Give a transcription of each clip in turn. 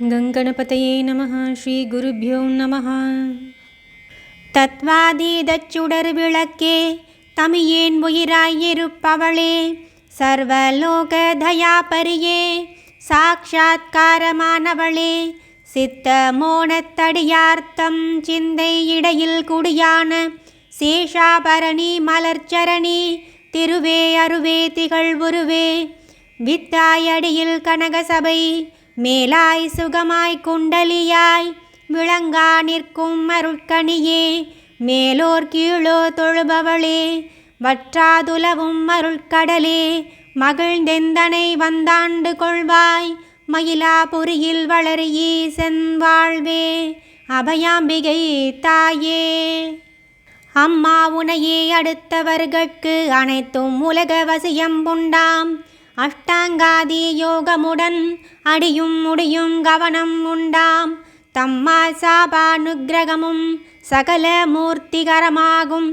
கங்கணபதையே நம ஸ்ரீ குருபியோ நம தத்வாதீதச்சுடர் விளக்கே தமியேன் உயிராயிருப்பவளே சர்வலோக தயாபரியே சாட்சா்காரமானவளே சித்த மோனத்தடியார்த்தம் சிந்தை இடையில் குடியான சேஷாபரணி மலர்ச்சரணி திருவே அருவே திகழ் உருவே வித்தாயடியில் கனகசபை மேலாய் சுகமாய் குண்டலியாய் விளங்கா நிற்கும் அருட்கணியே மேலோர் கீழோ தொழுபவளே வற்றாதுலவும் அருட்கடலே மகிழ்ந்தெந்தனை வந்தாண்டு கொள்வாய் மயிலாபுரியில் வளரியே ஈசன் அபயாம்பிகை தாயே. அம்மா உனையே அடுத்தவர்கட்கு அனைத்தும் உலக வசியம் உண்டாம் அஷ்டாங்காதி யோகமுடன் அடியும் முடியும் கவனம் உண்டாம். தம்மா சாபானுகிரகமும் சகல மூர்த்திகரமாகும்.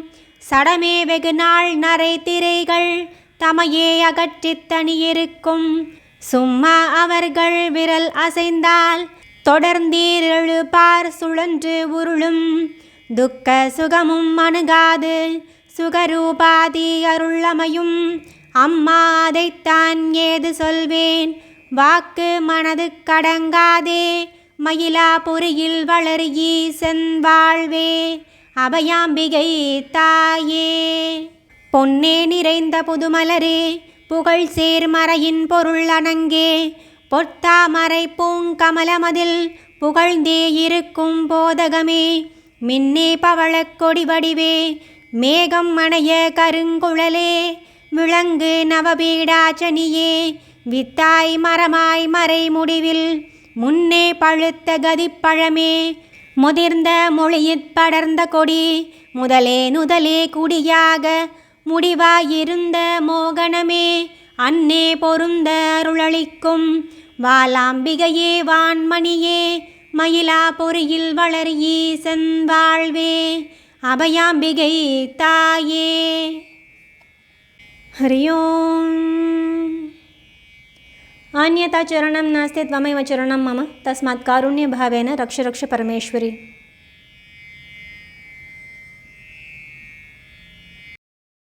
சடமே வெகு நாள் நரை திரைகள் தமையே அகற்றித் தனியிருக்கும் சும்மா அவர்கள் விரல் அசைந்தால் தொடர்ந்தீரெழு பார் சுழன்று உருளும். துக்க சுகமும் அணுகாது சுகரூபாதி அருளமையும். அம்மா அதைத்தான் ஏது சொல்வேன்? வாக்கு மனது கடங்காதே. மயிலாபுரியில் வளர் ஈசன் வாழ்வே அபயாம்பிகை தாயே. பொன்னே நிறைந்த புதுமலரே புகழ் சேர்மறையின் பொருள் அணங்கே. பொத்தாமரை பூங்கமலமதில் புகழ்ந்தே இருக்கும் போதகமே. மின்னே பவளக் கொடி வடிவே. மேகம் மணைய கருங்குழலே விளங்கு நவபீடாச்சனியே வித்தாய் மரமாய் மறை முடிவில் முன்னே பழுத்த கதிப்பழமே. முதிர்ந்த மொழியிற் படர்ந்த கொடி முதலே நுதலே குடியாக முடிவாயிருந்த மோகனமே. அன்னே பொருந்த அருளளிக்கும் வாலாம்பிகையே வான்மணியே மயிலாபுரியில் வளர் ஈசன் வாழ்வே. अभयाम्बिगै ताये हरि ओम्। अन्यथा चरणं नास्ति त्वमेव चरणं मम। तस्मात् कारुण्यभावेन रक्ष रक्ष परमेश्वरी।